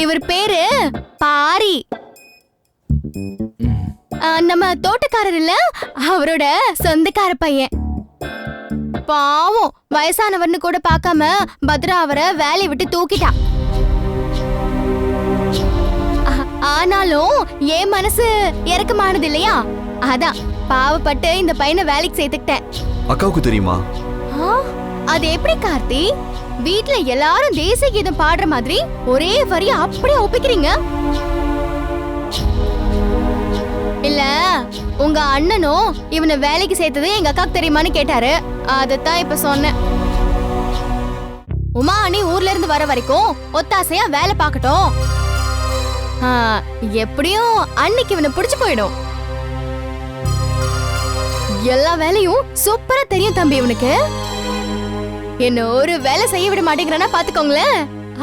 இவர் பேரு பாரி. நம்ம தோட்டக்காரர் இல்ல அவரோட சொந்தக்கார பையன். பாவம் வயசானவர்னு கூட பார்க்காம பத்ரா அவரை வேலையை விட்டு தூக்கிட்டா. ஆ- ஆனாலும் என் மனசு இறக்கமானது இல்லையா? அதான் பாவப்பட்டு இந்த பையனை வேலைக்கு சேர்த்துக்கிட்டேன். அக்காவுக்கு தெரியுமா? அது எப்படி கார்த்தி? வீட்ல எல்லாரும் தேசிய கீதம் பாடுற மாதிரி ஒரே வரி அப்படியே ஒப்பிக்கிறீங்க? இல்ல உங்க அண்ணனும் இவனை வேலைக்கு சேர்த்தது எங்க அக்காக்கு தெரியுமான்னு கேட்டாரு. அதைத்தான் இப்ப சொன்னேன். உமா அண்ணி ஊர்ல இருந்து வர வரைக்கும் ஒத்தாசையா வேலை பார்க்கட்டும். எப்படியும் அன்னைக்கு இவனை பிடிச்சு போயிடும். எல்லா வேலையும் சூப்பரா தெரியும் தம்பி இவனுக்கு. என்ன ஒரு வேலை செய்ய விட மாட்டேங்கிறானா பாத்துக்கோங்களேன்.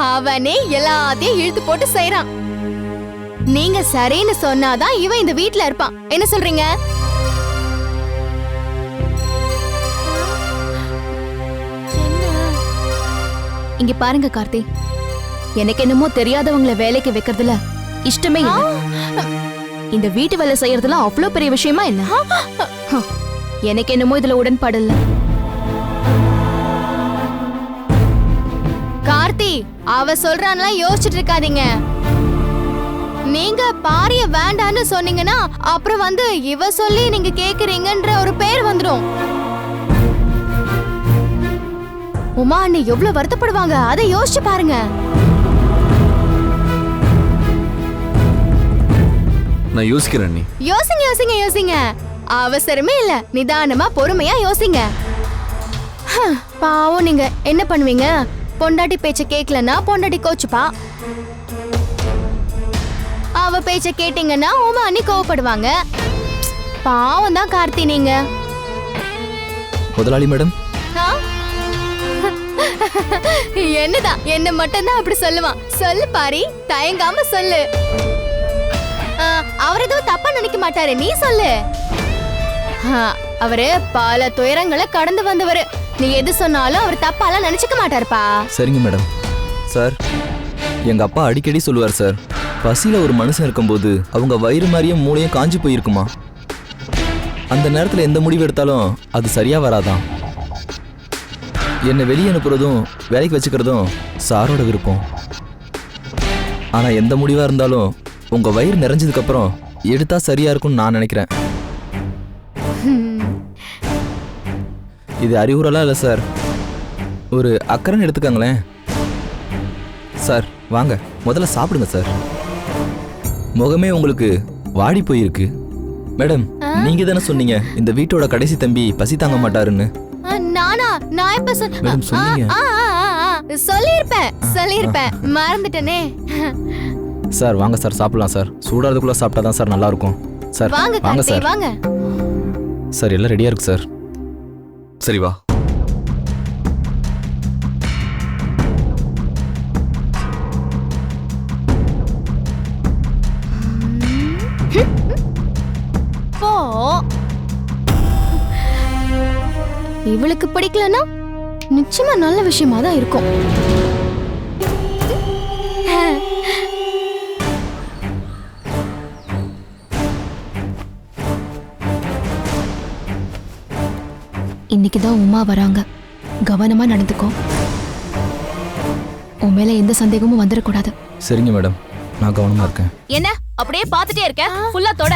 அவனே எல்லாத்தையும் இழுத்து போட்டு செய்யறான் நீங்க சரின்னு சொன்னாதான் இவன் இந்த வீட்ல இருப்பான். என்ன சொல்றீங்க? இங்க பாருங்க கார்த்தி. எனக்கு என்னமோ தெரியாதவங்கள வேலைக்கு வைக்கிறதுல இஷ்டமே இந்த வீட்டு வேலை செய்யறதுல அவ்வளவு பெரிய விஷயமா என்ன? எனக்கு என்னமோ இதுல உடன்பாடு இல்ல. கார்த்தி அவ சொல்றான்லாம் யோசிச்சுட்டு இருக்காதீங்க நீங்க பாரிய வேண்டான்னு சொன்னீங்கன்னா அப்புறம் வந்து இவ சொல்லி நீங்க கேக்குறீங்கன்ற ஒரு பேர் வந்துடும். உமா அண்ணி எவ்வளவு வருத்தப்படுவாங்க? அதை யோசிச்சு பாருங்க. நான் யோசிக்கிறேன் நீ யோசிங்க யோசிங்க யோசிங்க. அவசரமே இல்ல. நிதானமா பொறுமையா யோசிங்க. பாவம் நீங்க. என்ன பண்ணுவீங்க? பொண்டாட்டி பேச்ச கேக்கலன்னா பொண்டாட்டி கோச்சுப்பா. அவ பேச்ச கேட்டீங்கன்னா உமா அண்ணி கோவப்படுவாங்க. பாவம் தான் கார்த்தி நீங்க. முதலாளி மேடம்? என்னதான் என்ன மட்டும்தான் அப்படி சொல்லுவான். சொல்லு பாரி தயங்காம சொல்லு. அவர் எதுவும் தப்பா நினைக்க மாட்டாரு நீ சொல்லு. அவரு பல துயரங்களை கடந்து வந்தவரு. நீ எது சொன்னாலும் அவர் தப்பாலாம் நினைச்சுக்க மாட்டாருப்பா. சரிங்க மேடம். சார் எங்க அப்பா அடிக்கடி சொல்லுவார் சார் பசியில ஒரு மனுஷன் இருக்கும்போது அவங்க வயிறு மாதிரியே மூளையும் காஞ்சு போயிருக்குமா? அந்த நேரத்தில் எந்த முடிவு எடுத்தாலும் அது சரியா வராதான் என்னை வெளியே அனுப்புறதும் வேலைக்கு வச்சுக்கிறதும் சாரோட விருப்பம். ஆனா எந்த முடிவா இருந்தாலும் உங்க வயிறு நிறைஞ்சதுக்கு அப்புறம் எடுத்தா சரியா இருக்கும்னு நான் நினைக்கிறேன். இது அறிவுரைலாம் இல்லை சார்? ஒரு அக்கறைன்னு எடுத்துக்கங்களேன். சார் வாங்க. முதல்ல சாப்பிடுங்க சார். முகமே உங்களுக்கு வாடி போயிருக்கு. மேடம் நீங்க தானே சொன்னீங்க இந்த வீட்டோட கடைசி தம்பி பசி தாங்க மாட்டாருன்னு. நானா? நான் எப்ப மேடம், சொன்னீங்க. சொல்லியிருப்பேன் சொல்லியிருப்பேன். மறந்துட்டனே. சார் வாங்க சார் சாப்பிடலாம் சார். சூடாறதுக்குள்ள சாப்பிட்டா தான் சார் நல்லா இருக்கும் சார் வாங்க வாங்க சார். வாங்க. சார் எல்லாம் ரெடியா இருக்கு சார். சரி வா. போ. இவளுக்கு பிடிக்கலன்னா நிச்சயமா நல்ல விஷயமா தான் இருக்கும். இன்னைக்கு தான் உமா வராங்க. கவனமா நடந்துக்கோ. உன் மேல எந்த சந்தேகமும் வந்துடக்கூடாது சரிங்க மேடம். நான் கவனமா இருக்கேன். என்ன? அப்படியே பாத்துட்டே இருக்க? ஃபுல்லா தொட.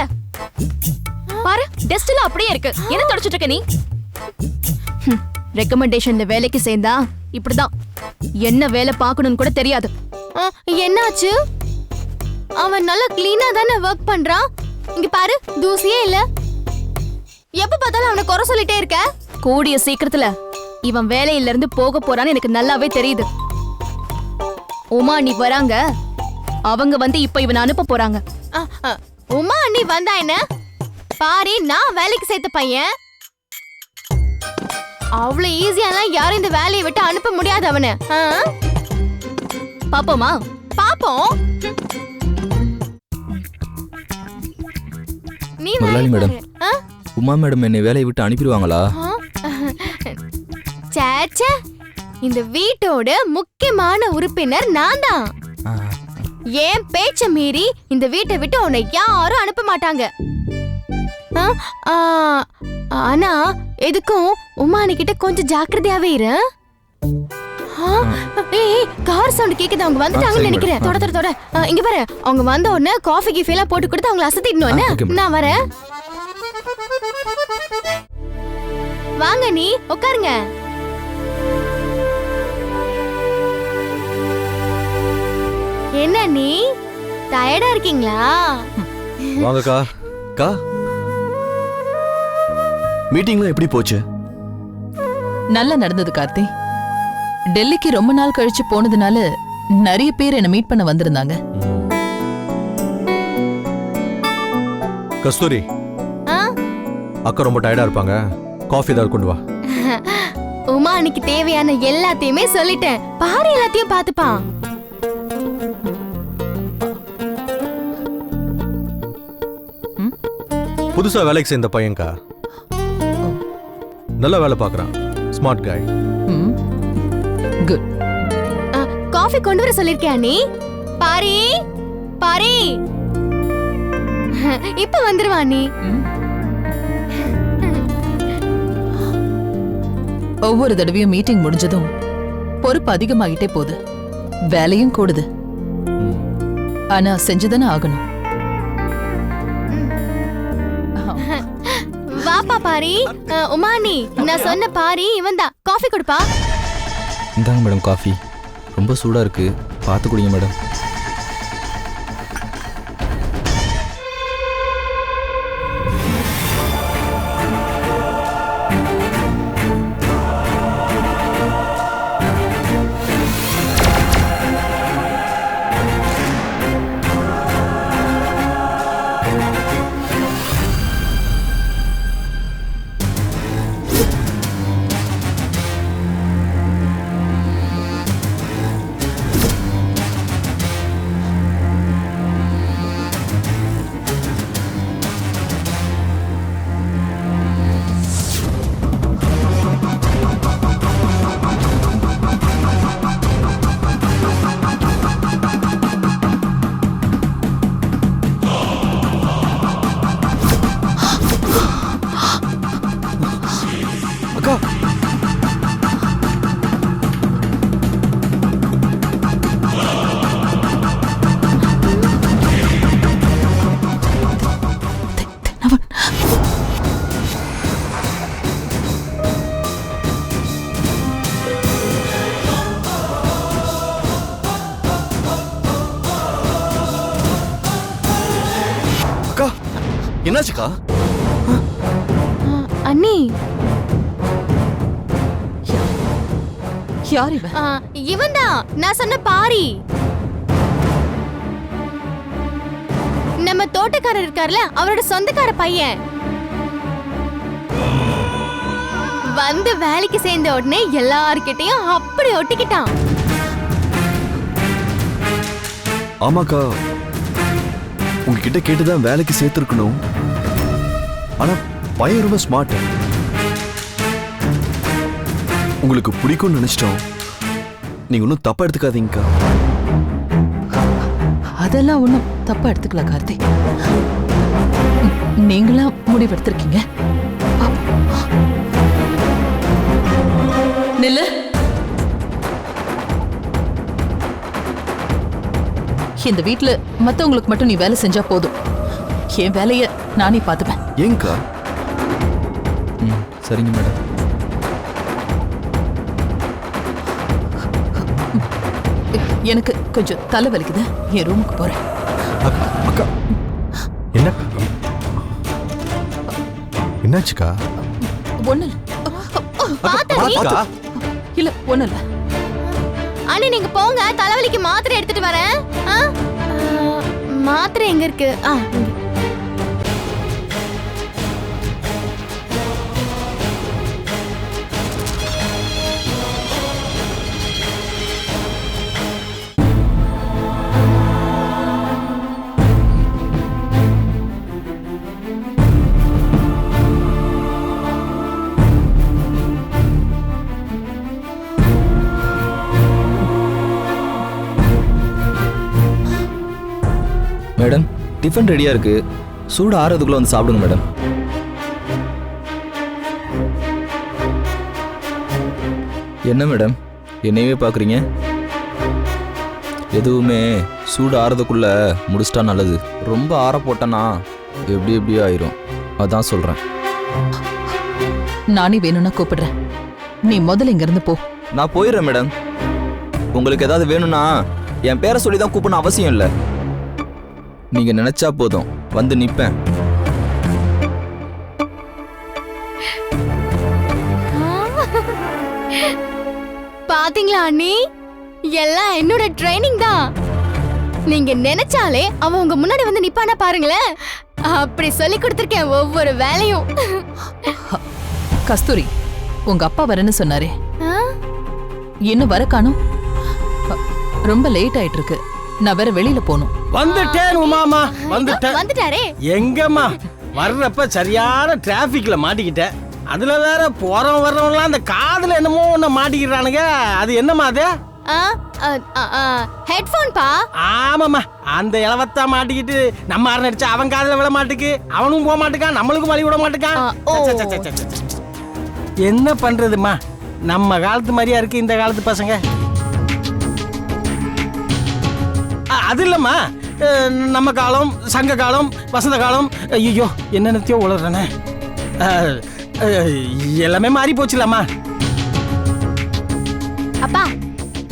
பாரு டெஸ்ட்ல அப்படியே இருக்கு. என்ன தொடச்சிட்டு இருக்க நீ? ரெக்கமெண்டேஷன்ல வேலைக்கு சேர்ந்தா இப்படிதான். என்ன வேலை பார்க்கணும்னு கூட தெரியாது. என்னாச்சு? அவன் நல்லா கிளீனா தானே ஒர்க் பண்றான்? இங்க பாரு தூசியே இல்ல. எப்ப பார்த்தாலும் அவனை குறை சொல்லிட்டே இருக்க? கூடிய சீக்கிரத்துல இவன் வேலையில இருந்து போக போறான்னு எனக்கு நல்லாவே தெரியுது உமா நீ வராங்க அவங்க வந்து இப்ப இவனை அனுப்ப போறாங்க ஆ, உமா அண்ணி வந்தா என்ன பாரி நான் வேலைக்கு சேர்த்த பையன் அவ்வளவு ஈஸியாலாம் யாரும் இந்த வேலையை விட்டு அனுப்ப முடியாது அவனை ஆ? பாப்போமா பாப்போம் நீ முதலாளி வேலைக்கு மேடம். பாரு. ஆ? உமா மேடம் என்னை வேலையை விட்டு அனுப்பிடுவாங்களா ஆ? ச்சே, ச்சே. இந்த வீட்டோட முக்கியமான உறுப்பினர் நான் தான் ஏன் பேச்ச மீறி இந்த வீட்டை விட்டு உன்னை யாரும் அனுப்ப மாட்டாங்க. ஆனா எதுக்கும் உமானி கிட்ட கொஞ்சம் ஜாக்கிரதையாவே இரு. ஏய் கார் சவுண்ட் கேக்குது. அவங்க வந்துட்டாங்கன்னு நினைக்கிறேன். தொட தொட தொட. இங்க பாரு. அவங்க வந்த உடனே காஃபி கீஃபி எல்லாம் போட்டு கொடுத்து அவங்கள அசத்திடணும். நான் வரேன். வாங்க நீ உட்காருங்க என்ன நீ? டயர்டா இருக்கீங்களா? வாங்கக்கா. கா? மீட்டிங்லாம் எப்படி போச்சு? நல்லா நடந்தது கார்த்தி. டெல்லிக்கு ரொம்ப நாள் கழிச்சு போனதுனால நிறைய பேர் என்ன மீட் பண்ண வந்திருந்தாங்க. கஸ்தூரி. ஆ? அக்கா ரொம்ப டயர்டா இருப்பாங்க. காஃபி ஏதாவது கொண்டு வா. உமா அன்னைக்கு தேவையான எல்லாத்தையுமே சொல்லிட்டேன். பாரு எல்லாத்தையும் பாத்துப்பான் புதுசா வேலைக்கு சேர்ந்த பையன்க்கா. நல்ல வேலை பார்க்கறான். ஸ்மார்ட் காய் குட் காஃபி கொண்டு வர சொல்லிருக்கியா நீ? பாரி பாரி. இப்ப வந்துருவா நீ. ஒவ்வொரு தடவையும் மீட்டிங் முடிஞ்சதும் பொறுப்பு அதிகமாகிட்டே போகுது. வேலையும் கூடுது. ஆனா செஞ்சுதானே ஆகணும். வாப்பா பாரி. உமானி நான் சொன்ன பாரி இவன் தான் காஃபி கொடுப்பா. இந்தாங்க மேடம் காஃபி. ரொம்ப சூடாக இருக்கு. பார்த்து குடிங்க மேடம். யார் இவன்? இவன் தான் நான் சொன்ன பாரி. நம்ம தோட்டக்காரர் இருக்கார்ல அவரோட சொந்தக்கார பையன். வந்து வேலைக்கு சேர்ந்த உடனே எல்லார்கிட்டயும் அப்படி ஒட்டிக்கிட்டான். ஆமாக்கா உங்ககிட்ட கேட்டுதான் வேலைக்கு சேர்த்துருக்கணும். ஆனா பையன் ரொம்ப ஸ்மார்ட் உங்களுக்கு பிடிக்கும்னு நினைச்சிட்டோம். நீங்க ஒன்றும் தப்பா எடுத்துக்காதீங்கக்கா அதெல்லாம் ஒண்ணும் தப்பா எடுத்துக்கல கார்த்தி. நீங்களா முடிவெடுத்திருக்கீங்க? நில்லு. இந்த வீட்ல மத்தவங்களுக்கு மட்டும் நீ வேலை செஞ்சா போதும். என் வேலைய நானே பார்த்துப்பேன். ஏங்கக்கா ம் சரிங்க மேடம். எனக்கு கொஞ்சம் தலை வலிக்குது. என் ரூமுக்கு போறேன். அக்கா அக்கா. என்ன? என்னாச்சுக்கா? ஒண்ணு இல்ல ஒண்ணு இல்ல அண்ணி நீங்க போங்க. தலைவலிக்கு மாத்திரை எடுத்துட்டு வரேன். மாத்திரை எங்க இருக்கு? ஆ டிஃபன் ரெடியா இருக்கு. சூடு ஆறதுக்குள்ள வந்து சாப்பிடுங்க மேடம் என்ன மேடம் என்னையவே பார்க்குறீங்க எதுவுமே சூடு ஆறதுக்குள்ள முடிச்சிட்டா நல்லது. ரொம்ப ஆற போட்டேன்னா எப்படி எப்படியோ ஆயிரும்? அதான் சொல்கிறேன் நானே வேணும்னா கூப்பிடுறேன். நீ முதல்ல இங்க இருந்து போ. நான் போயிடுறேன் மேடம் உங்களுக்கு ஏதாவது வேணும்னா என் பேரை சொல்லி தான் கூப்பிடணும் அவசியம் இல்லை. நீங்கள் நினச்சா போதும். வந்து நிற்பேன் பாத்தீங்களா அண்ணி? எல்லாம் என்னோட ட்ரைனிங் தான். நீங்க நினைச்சாலே அவன் உங்க முன்னாடி வந்து நிப்பானா பாருங்களேன். அப்படி சொல்லி கொடுத்துருக்கேன் ஒவ்வொரு வேலையும். கஸ்தூரி உங்க அப்பா வரேன்னு சொன்னாரே. ஆ? இன்னும் வர காணும்? ரொம்ப லேட் ஆயிட்டு இருக்கு நான் வேற வெளியில போகணும். வந்துட்டேன் உமாமா வந்துட்டேன். வந்துட்டாரே? எங்கம்மா? வர்றப்ப சரியான டிராபிக்ல மாட்டிக்கிட்டேன் அதுல வேற போறவன் வர்றவன்லாம் அந்த காதுல என்னமோ ஒண்ணு மாட்டிக்கிறானுங்க. அது என்னம்மா அது? ஹெட்போன் பா ஆமாம்மா. அந்த இளவத்தா மாட்டிக்கிட்டு நம்ம அரண் அடிச்சா அவன் காதுல விழ மாட்டுக்கு அவனும் போக மாட்டுக்கான் நம்மளுக்கும் வழி விட மாட்டுக்கான். என்ன பண்றதுமா நம்ம காலத்து மாதிரியா இருக்கு இந்த காலத்து பசங்க? அது இல்லம்மா நம்ம காலம் சங்க காலம் வசந்த காலம் ஐயோ என்னென்னத்தையோ உளறனே. எல்லாமே மாறி போச்சுலம்மா. அப்பா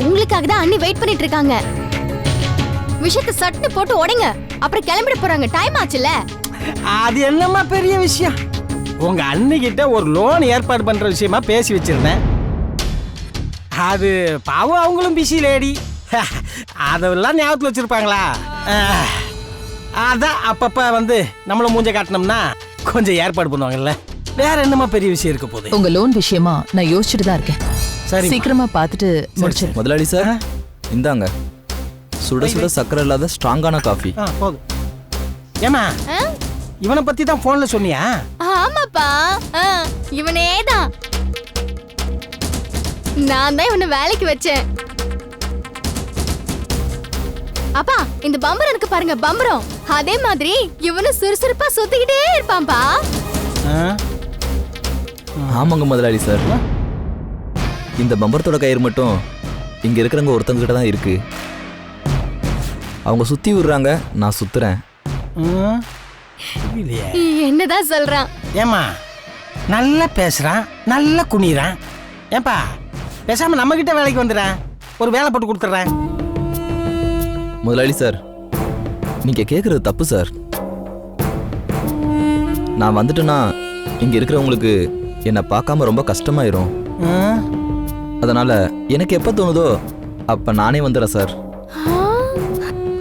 உங்களுக்காக தான் அண்ணி வெயிட் பண்ணிட்டு இருக்காங்க. விஷயத்தை சட்டு போட்டு உடைங்க. அப்புறம் கிளம்பிட போறாங்க. டைம் ஆச்சுல. அது என்னம்மா பெரிய விஷயம்? உங்க அண்ணிக்கிட்ட ஒரு லோன் ஏற்பாடு பண்ற விஷயமா பேசி வச்சிருந்தேன். அது பாவம் அவங்களும் பிஸி லேடி அதெல்லாம் ஞாபகத்தில் வச்சிருப்பாங்களா? அதான் அப்பப்ப வந்து நம்மள மூஞ்ச காட்டினோம்னா கொஞ்சம் ஏற்பாடு பண்ணுவாங்கல்ல. வேற என்னம்மா பெரிய விஷயம் இருக்க போகுது? உங்க லோன் விஷயமா நான் யோசிச்சுட்டு தான் இருக்கேன். சரி. சீக்கிரமா பார்த்துட்டு முடிச்சிரு முதலாளி சார் இந்தாங்க. சுட சுட சக்கரை இல்லாத ஸ்ட்ராங்கான காஃபி. ஆ போதும் ஏமா? இவனை பத்தி தான் போன்ல சொன்னியா? ஆமாப்பா. இவனே தான் நான் தான் இவனை வேலைக்கு வச்சேன். அப்பா இந்த பம்பரம் இருக்கு பாருங்க பம்பரம். அதே மாதிரி இவனும் சுறுசுறுப்பா சுத்திக்கிட்டே இருப்பான்பா ஆ? ஆமாங்க முதலாளி சார். இந்த பம்பரத்தோட கயிறு மட்டும் இங்க இருக்கிறவங்க ஒருத்தங்க கிட்ட தான் இருக்கு. அவங்க சுத்தி விடுறாங்க நான் சுத்துறேன். என்னதான் சொல்றான்? ஏமா நல்லா பேசுறான் நல்லா குனிறான் ஏன்பா பேசாம நம்ம கிட்ட வேலைக்கு வந்துடுறேன். ஒரு வேலை போட்டு கொடுத்துட்றேன். முதலாளி சார் நீங்க கேக்குறது தப்பு சார். நான் வந்துட்டேன்னா இங்க இருக்கிறவங்களுக்கு என்னை பார்க்காம ரொம்ப கஷ்டமாயிரும்? அதனால எனக்கு எப்போ தோணுதோ அப்ப நானே வந்துடுறேன் சார்.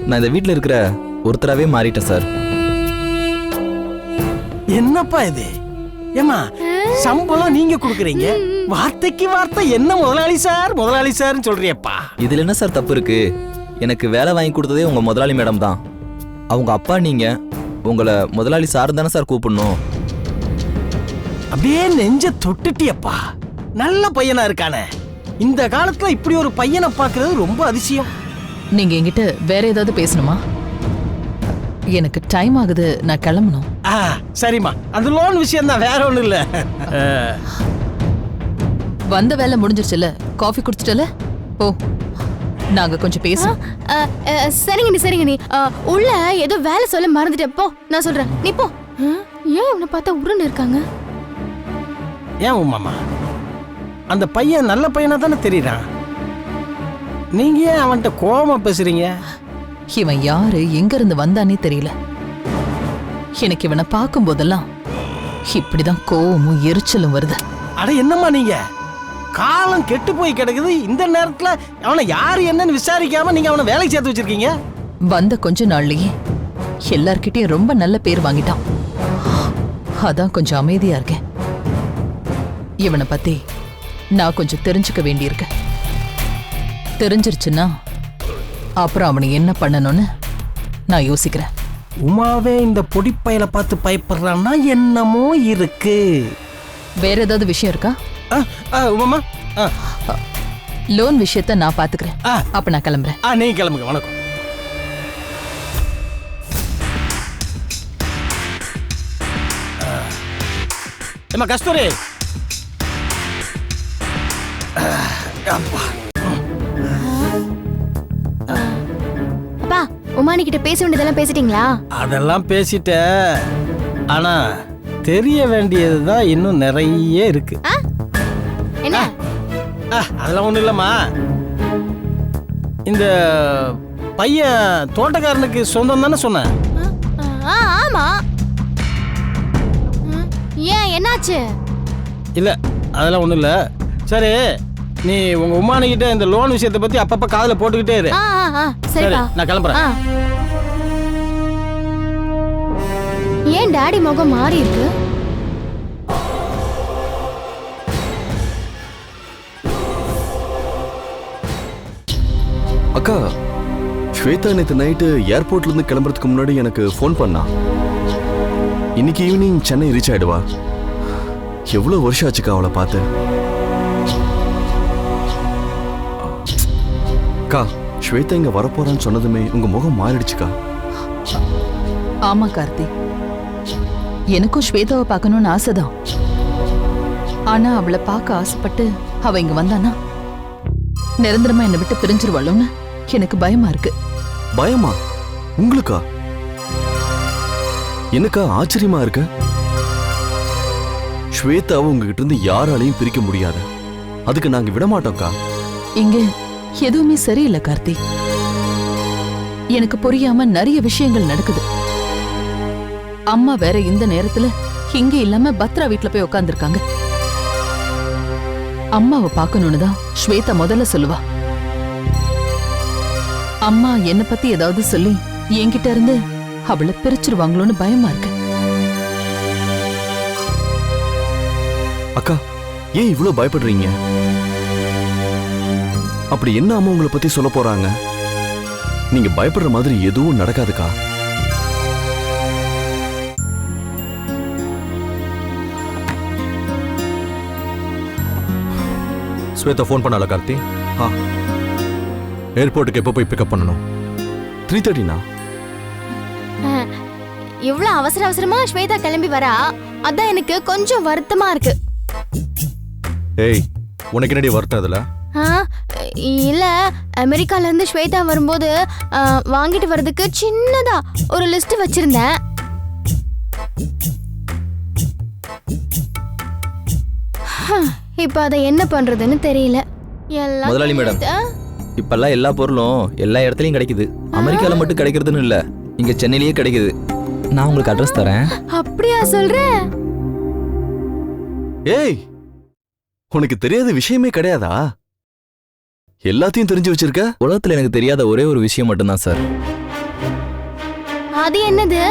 நான் இந்த வீட்டில் இருக்கிற ஒருத்தராகவே மாறிட்டேன் சார். என்னப்பா இது? ஏமா சம்பளம் நீங்க கொடுக்குறீங்க. வார்த்தைக்கு வார்த்தை என்ன முதலாளி சார் முதலாளி சார்னு சொல்றியப்பா. இதில் என்ன சார் தப்பு இருக்கு? எனக்கு வேலை வாங்கி கொடுத்ததே உங்க முதலாளி மேடம் தான். அவங்க அப்பா நீங்க உங்களை முதலாளி சார் தானே சார் கூப்பிடணும். அப்படியே நெஞ்ச தொட்டுட்டியப்பா. நல்ல பையனா இருக்கானே. இந்த காலத்துல இப்படி ஒரு பையனை பார்க்கிறது ரொம்ப அதிசயம். நீங்க என்கிட்ட வேற ஏதாவது பேசணுமா? எனக்கு டைம் ஆகுது நான் கிளம்பணும். ஆ சரிம்மா. அந்த லோன் விஷயம் தான் வேற ஒண்ணும் இல்ல. வந்த வேலை முடிஞ்சிருச்சுல காஃபி குடிச்சிட்டல? போ. நாங்க கொஞ்சம் பேசணும். ஆ, சரிங்க நீ சரிங்க நீ. உள்ள ஏதோ வேலை சொல்ல மறந்துட்டேன் போ நான் சொல்றேன். நீ போ. ஏன் உன்னை பார்த்தா உருன்னு இருக்காங்க? ஏன் உமாமா அந்த பையன் நல்ல பையனா தானே தெரியுறான். நீங்க ஏன் அவன்கிட்ட கோவமா பேசுறீங்க? இவன் யாரு? எங்க இருந்து வந்தானே தெரியல. எனக்கு இவனை பார்க்கும் போதெல்லாம் இப்படிதான் கோவமும் எரிச்சலும் வருது. அட என்னம்மா நீங்க? காலம் கெட்டு போய் கிடக்குது. இந்த நேரத்துல அவனை யாரு என்னன்னு விசாரிக்காம நீங்க அவனை வேலைக்கு சேர்த்து வச்சிருக்கீங்க? வந்த கொஞ்ச நாள்லயே எல்லார்கிட்டயும் ரொம்ப நல்ல பேர் வாங்கிட்டான். அதான் கொஞ்சம் அமைதியா இருக்கேன். இவனை பத்தி நான் கொஞ்சம் தெரிஞ்சுக்க வேண்டியிருக்கு. தெரிஞ்சிருச்சுன்னா அப்புறம் அவனை என்ன பண்ணணும்னு நான் யோசிக்கிறேன். உமாவே இந்த பொடிப்பையில பார்த்து பயப்படுறான்னா என்னமோ இருக்கு. வேற ஏதாவது விஷயம் இருக்கா? உமாமா லோன் விஷயத்த நான் பாத்துக்கிறேன். அப்ப நான் கிளம்புறேன். ஆ நீங்க கிளம்புங்க. வணக்கம். ஏமா கஸ்தூரி. அப்பா. உமானி கிட்ட பேச வேண்டியதெல்லாம் பேசிட்டீங்களா? அதெல்லாம் பேசிட்ட ஆனா தெரிய வேண்டியதுதான் இன்னும் நிறைய இருக்கு. அதெல்லாம் ஒன்றும் இல்லைம்மா. இந்த பையன் தோட்டக்காரனுக்கு சொந்தம் தானே சொன்னேன் ஆ ஆமா. ம், ஏன் என்னாச்சு? இல்லை அதெல்லாம் ஒன்றும் இல்லை. சரி நீ உங்க உமானிக்கிட்ட இந்த லோன் விஷயத்தை பத்தி அப்பப்ப காதுல போட்டுக்கிட்டே இரு. சரி நான் கிளம்புறேன். ஏன் டாடி முகம் மாறி இருக்கு அக்கா ஸ்வேதா நேத்து நைட்டு ஏர்போர்ட்ல இருந்து கிளம்புறதுக்கு முன்னாடி எனக்கு ஃபோன் பண்ணா. இன்னைக்கு ஈவினிங் சென்னை ரீச் ஆயிடுவா. எவ்வளவு வருஷம் ஆச்சுக்கா அவளை பார்த்து. அக்கா ஸ்வேதா இங்க வரப்போறான்னு சொன்னதுமே உங்க முகம் மாறிடுச்சுக்கா. ஆமா கார்த்தி. எனக்கும் ஸ்வேதாவை பார்க்கணும்னு ஆசைதான். ஆனா அவளை பார்க்க ஆசைப்பட்டு அவ இங்க வந்தானா? நிரந்தரமா என்னை விட்டு பிரிஞ்சிருவாளோன்னு? எனக்கு பயமா இருக்கு. பயமா? உங்களுக்கா? என்னக்கா ஆச்சரியமா இருக்க? ஸ்வேதாவை உங்ககிட்ட இருந்து யாராலையும் பிரிக்க முடியாது. அதுக்கு நாங்க விட மாட்டோம்க்கா இங்க எதுவுமே சரியில்லை கார்த்தி. எனக்கு புரியாம நிறைய விஷயங்கள் நடக்குது. அம்மா வேற இந்த நேரத்துல இங்க இல்லாம பத்ரா வீட்ல போய் உட்கார்ந்திருக்காங்க அம்மாவை பார்க்கணும்னு தான் ஸ்வேதா முதல்ல சொல்லுவா. அம்மா என்ன பத்தி ஏதாவது சொல்லி என்கிட்ட இருந்து அவளை பிரிச்சிருவாங்களோன்னு பயமா இருக்கு. அக்கா ஏன் இவ்ளோ பயப்படுறீங்க? அப்படி என்ன அம்மா உங்களை பத்தி சொல்ல போறாங்க? நீங்க பயப்படுற மாதிரி எதுவும் நடக்காதுக்கா. ஸ்வேதா ஃபோன் பண்ணால கார்த்தி? ஆ. ஏர்போர்ட்டுக்கு எப்போ போய் பிக்கப் பண்ணணும்? த்ரீ தேர்ட்டினா இவ்வளவு அவசர அவசரமா ஸ்வேதா கிளம்பி வரா? அதான் எனக்கு கொஞ்சம் வருத்தமா இருக்கு. ஏய் உனக்கு என்னடி வருத்தம் இதில் ஆ, இல்ல அமெரிக்கால இருந்து ஸ்வேதா வரும்போது வாங்கிட்டு வர்றதுக்கு சின்னதா ஒரு லிஸ்ட் வச்சிருந்தேன். இப்ப அதை என்ன பண்றதுன்னு தெரியல. எல்லாம் முதலாளி மேடம். இப்பெல்லாம் எல்லா பொருளும் எல்லா இடத்துலயும் கிடைக்குது. அமெரிக்கால மட்டும் கிடைக்கிறதுன்னு இல்ல. இங்க சென்னையிலேயே கிடைக்குது. நான் உங்களுக்கு அட்ரஸ் தரேன். அப்படியா சொல்ற ஏய் உனக்கு தெரியாத விஷயமே கிடையாதா? எல்லாத்தையும் தெரிஞ்சு வச்சிருக்க? உலகத்துல எனக்கு தெரியாத ஒரே ஒரு விஷயம் மட்டும்தான் சார். அது என்னது?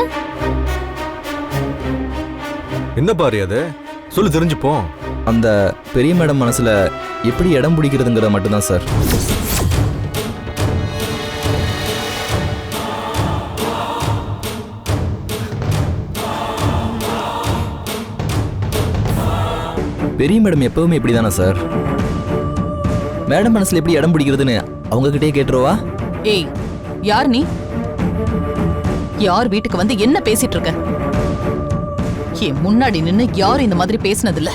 என்ன பாரு அது? சொல்லு தெரிஞ்சுப்போம். அந்த பெரிய மேடம் மனசுல எப்படி இடம் பிடிக்கிறதுங்கிறத மட்டும்தான் சார். பெரிய மேடம் எப்பவுமே இப்படிதானே சார் மேடம் மனசுல எப்படி இடம் பிடிக்கிறதுன்னு அவங்க கிட்டே கேட்டுருவா? ஏய் யார் நீ? யார் வீட்டுக்கு வந்து என்ன பேசிட்டு இருக்க? என் முன்னாடி நின்னு யாரும் இந்த மாதிரி பேசினதில்ல.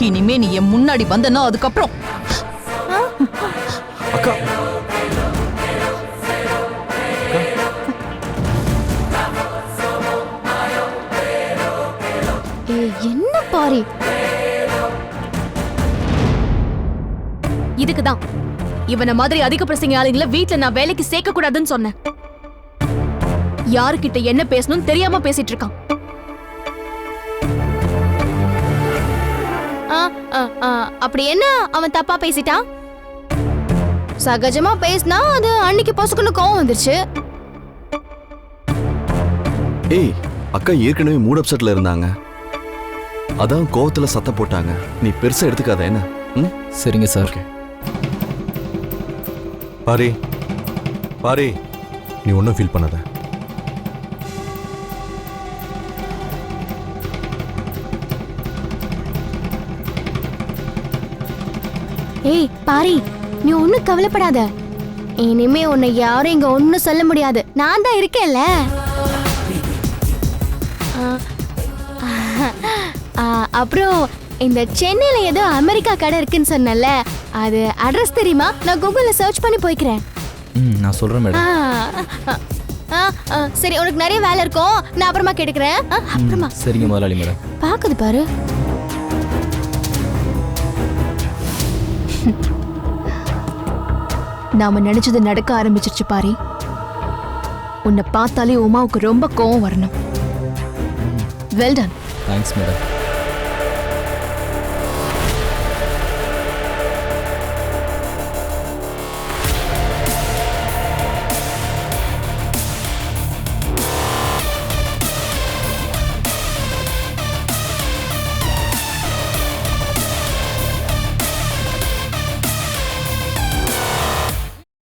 இனிமே நீ என் முன்னாடி வந்தனா அதுக்கப்புறம். அக்கா. என்ன பாரி? இதுக்கு தான் இவன மாதிரி அதிக பிரசங்க ஆளுங்கள வீட்ல நான் வேலைக்கு சேர்க்க கூடாதுன்னு சொன்னேன். யாருக்கிட்ட என்ன பேசணும்னு தெரியாம பேசிட்டு இருக்கான். ஆ, ஆ, ஆ, அப்படி என்ன அவன் தப்பா பேசிட்டான்? சகஜமா பேசினா அது அன்னைக்கு பொசுக்குன்னு கோவம் வந்துருச்சு. ஏய் அக்கா ஏற்கனவே மூட் அப்செட்ல இருந்தாங்க. அதான் கோவத்துல சத்தம் போட்டாங்க. நீ பெருசா எடுத்துக்காத என்ன? சரிங்க சார். பாரி பாரி நீ ஒன்றும் ஃபீல் பண்ணாத. ஏய் பாரி நீ ஒன்னும் கவலைப்படாத. இனிமே உன்னை யாரும் இங்க ஒன்றும் சொல்ல முடியாது. நான் தான் இருக்கேன்ல. அப்புறம் இந்த சென்னையில ஏதோ அமெரிக்கா கடை இருக்குன்னு சொன்னல அது அட்ரஸ் தெரியுமா? நான் கூகுள்ல சர்ச் பண்ணி போய்க்கிறேன். ம் நான் சொல்கிறேன் மேடம். சரி உனக்கு நிறைய வேலை இருக்கும். நான் அப்புறமா கேட்டுக்கிறேன். அப்புறமா. சரிங்க முதலாளி மேடம். பாக்குது பாரு. நாம நினைச்சது நடக்க ஆரம்பிச்சிருச்சு பாரி. உன்னை பார்த்தாலே உமாவுக்கு ரொம்ப கோவம் வரணும். Well done thanks madam